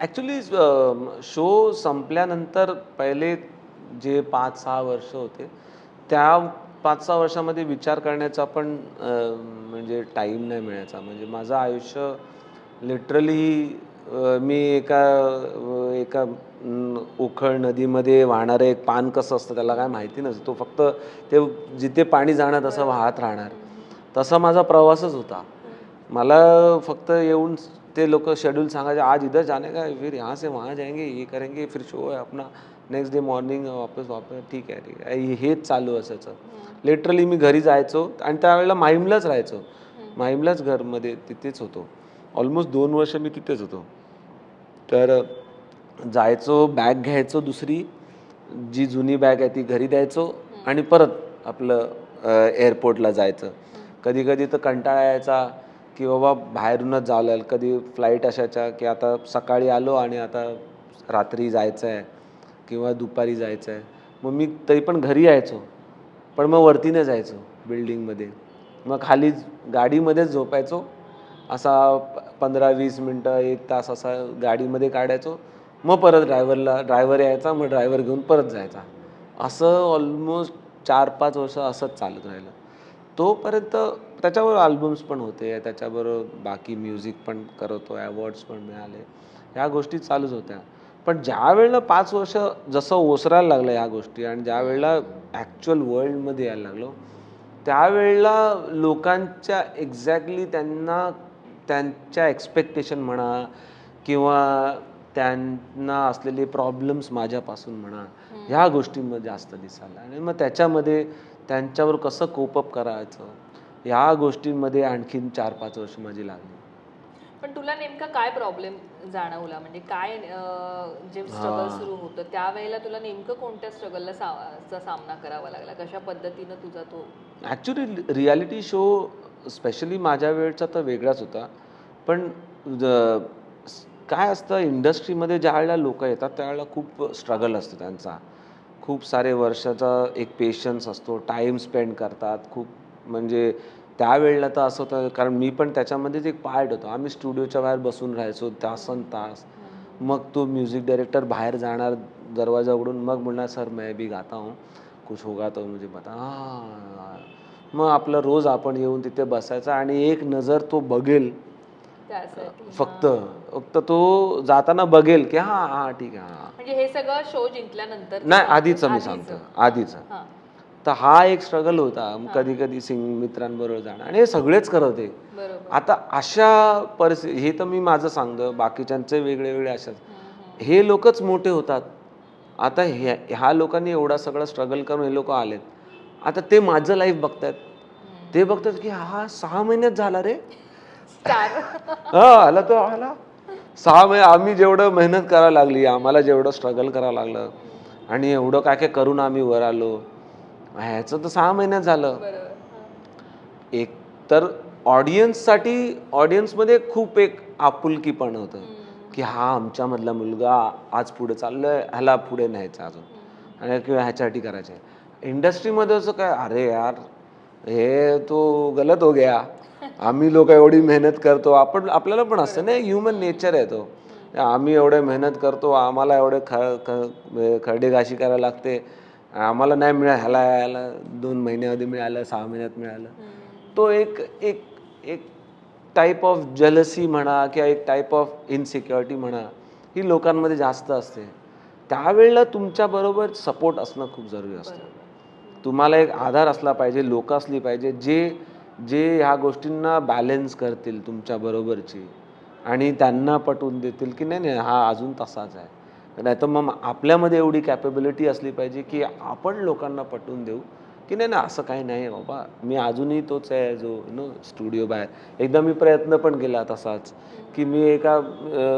Actually show um, संपल्यानंतर पहिले जे पाच सहा वर्ष होते त्या पाच सहा वर्षामध्ये विचार करण्याचा पण म्हणजे टाईम नाही मिळायचा. म्हणजे माझं आयुष्य लिटरली मी एका एका उखळ नदीमध्ये वाहणारं एक पान कसं असतं त्याला काय माहिती नसतं. तो फक्त ते जिथे पाणी जाणार तसं वाहत राहणार. तसा माझा प्रवासच होता. मला फक्त येऊन ते लोक शेड्यूल सांगायचे आज इधर जाने का फिर यहाँ से वहाँ जाएंगे ये करेंगे फिर शो आहे अपना नेक्स्ट डे मॉर्निंग वापस वापस ठीक आहे ठीक आहे हेच चालू असायचं लिटरली मी घरी जायचो आणि त्यावेळेला माहीमलाच राहायचो. माहीमलाच घरमध्ये तिथेच होतो. ऑलमोस्ट दोन वर्ष मी तिथेच होतो. तर जायचो बॅग घ्यायचो दुसरी जी जुनी बॅग आहे ती घरी द्यायचो आणि परत आपलं एअरपोर्टला जायचं. कधी कधी तर कंटाळा यायचा. की बाबा बाहेरूनच जावं लागेल. कधी फ्लाईट अशाच्या की आता सकाळी आलो आणि आता रात्री जायचं आहे किंवा दुपारी जायचं आहे मग मी तरी पण घरी यायचो. पण मग वरतीने जायचो बिल्डिंगमध्ये मग खाली गाडीमध्येच झोपायचो. असा प- पंधरा वीस मिनटं एक तास असा गाडीमध्ये काढायचो. मग परत ड्रायव्हरला ड्रायव्हर यायचा मग ड्रायव्हर घेऊन परत जायचा. असं ऑलमोस्ट चार पाच वर्ष असंच चालत राहिलं. तोपर्यंत त्याच्यावर अल्बम्स पण होते त्याच्याबरोबर बाकी म्युझिक पण करत अवॉर्ड्स पण मिळाले. ह्या गोष्टी चालूच होत्या. पण ज्या वेळेला पाच वर्ष जसं ओसरायला लागलं ह्या गोष्टी आणि ज्या वेळेला ॲक्च्युअल वर्ल्डमध्ये यायला लागलो त्यावेळेला लोकांच्या एक्झॅक्टली त्यांना त्यांच्या एक्सपेक्टेशन म्हणा किंवा त्यांना असलेले प्रॉब्लेम्स माझ्यापासून म्हणा ह्या गोष्टींमध्ये जास्त दिसायला आणि मग त्याच्यामध्ये त्यांच्यावर कसं कोपअप करायचं? ह्या गोष्टींमध्ये आणखीन चार पाच वर्ष माझी लागली. पण तुला नेमका काय प्रॉब्लेम जाणवला? म्हणजे काय जे स्ट्रगल सुरू होतं त्यावेळेला तुला नेमकं कोणत्या स्ट्रगलला चा सामना करावा लागला? कशा पद्धतीनं तुझा तो ॲक्च्युली रियालिटी शो स्पेशली माझ्या वेळचा तर वेगळाच होता. पण स- काय असतं इंडस्ट्रीमध्ये ज्या वेळेला लोक येतात त्यावेळेला खूप स्ट्रगल असतो त्यांचा. खूप सारे वर्षाचा एक पेशन्स असतो टाईम स्पेंड करतात खूप म्हणजे त्यावेळेला तर असं होतं कारण मी पण त्याच्यामध्येच एक पार्ट होतो. आम्ही स्टुडिओच्या बाहेर बसून राहायचो तासन तास. मग तो म्युझिक डायरेक्टर बाहेर जाणार दरवाजा उघडून मग बोलणार सर मैं भी गाता हूँ. कुछ होगा तो मुझे बता. "हाँ." मग आपलं रोज आपण येऊन तिथे बसायचा आणि एक नजर तो बघेल. फक्त. फक्त तो जाताना बघेल की हां हां ठीक आहे हां म्हणजे हे सगळं शो जिंकल्यानंतर नाही आधीचं मी. सांगतो आधीचं. तर हा एक स्ट्रगल होता कधी कधी सिंग मित्रांबरोबर जाणं. आणि हे सगळेच करत बरोबर. आता अशा परिस्थिती हे तर मी माझं सांगतो बाकीच्यांचे वेगळे वेगळे अशाच हे. लोकच मोठे होतात. आता ह्या ह्या लोकांनी एवढा सगळं स्ट्रगल करून हे लोक आलेत. आता ते माझं लाईफ बघतायत. ते बघतात की हा सहा महिन्यात झाला रे. हा आला तो आला. सहा महिने आम्ही जेवढं मेहनत करायला लागली आम्हाला जेवढं स्ट्रगल करावं लागलं. आणि एवढं काय काय करून आम्ही वर आलो. ह्याचं तर सहा महिन्यात झालं. एक तर ऑडियन्ससाठी ऑडियन्समध्ये खूप एक आपुलकीपण होतं. की हा आमच्यामधला मुलगा आज पुढे चाललोय ह्याला पुढे न्यायचं अजून. आणि किंवा ह्याच्यासाठी करायचं आहे इंडस्ट्रीमध्ये असं काय अरे यार हे तो गलत हो गया. आम्ही लोक एवढी मेहनत करतो. आपण आपल्याला पण असतं ना ह्युमन नेचर आहे तो. आम्ही एवढे मेहनत करतो आम्हाला एवढे ख ख खरडे घाशी करायला लागते. आम्हाला नाही मिळालं ह्याला ह्याला दोन महिन्यामध्ये मिळालं सहा महिन्यात मिळालं. तो एक एक एक टाईप ऑफ जलसी म्हणा किंवा एक टाईप ऑफ इनसिक्युरिटी म्हणा ही लोकांमध्ये जास्त असते. त्यावेळेला तुमच्याबरोबर सपोर्ट असणं खूप जरुरी असतं. तुम्हाला एक आधार असला पाहिजे लोक असली पाहिजे जे जे ह्या गोष्टींना बॅलेन्स करतील तुमच्या बरोबरची आणि त्यांना पटवून देतील की नाही नाही हा अजून तसाच आहे. नाही तर मग आपल्यामध्ये एवढी कॅपेबिलिटी असली पाहिजे की आपण लोकांना पटवून देऊ की नाही ना असं काही नाही आहे बाबा. मी अजूनही तोच आहे जो नो स्टुडिओ बाहेर. एकदा मी प्रयत्न पण केला तसाच की मी एका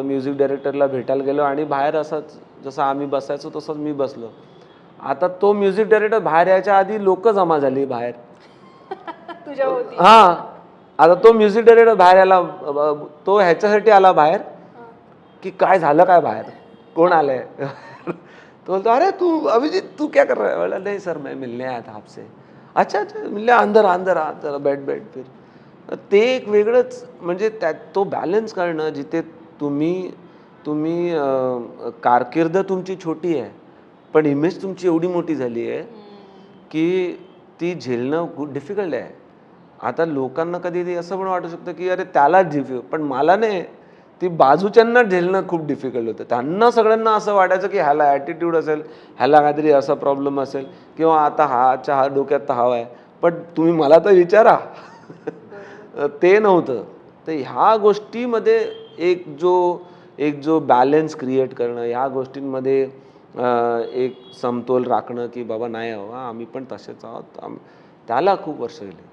म्युझिक डायरेक्टरला भेटायला गेलो आणि बाहेर असाच जसं आम्ही बसायचो तसंच मी बसलो. आता तो म्युझिक डायरेक्टर बाहेर यायच्या आधी लोक जमा झाली बाहेर. हा. आता तो म्युझिक डायरेक्टर बाहेर आला तो ह्याच्यासाठी आला बाहेर की काय झालं काय बाहेर? कोण आलंय तो बोलतो अरे तू अभिजीत तू क्या कर रहा है? बोला नहीं सर मैं मिलने आया था आपसे. अच्छा अच्छा मिलने अंदर अंदर आ जरा बैठ बैठ फिर. ते एक वेगळंच म्हणजे त्या तो बॅलन्स करणं जिथे तुम्ही तुम्ही कारकीर्द तुमची छोटी आहे पण इमेज तुमची एवढी मोठी झाली आहे की ती झेलणं खूप डिफिकल्ट आहे. आता लोकांना कधी असं पण वाटू शकतं की अरे त्याला डिफिकल्ट पण मला नाही. ती बाजूच्यांना झेलणं खूप डिफिकल्ट होतं. त्यांना सगळ्यांना असं वाटायचं की ह्याला ॲटिट्यूड असेल ह्याला काहीतरी असा प्रॉब्लेम असेल किंवा आता हा चहा डोक्यात तर हवा आहे. पण तुम्ही मला तर विचारा. ते नव्हतं. तर ह्या गोष्टीमध्ये एक जो एक जो बॅलन्स क्रिएट करणं ह्या गोष्टींमध्ये एक समतोल राखणं की बाबा नाही हवा आम्ही पण तसेच आहोत. त्याला खूप वर्ष गेले.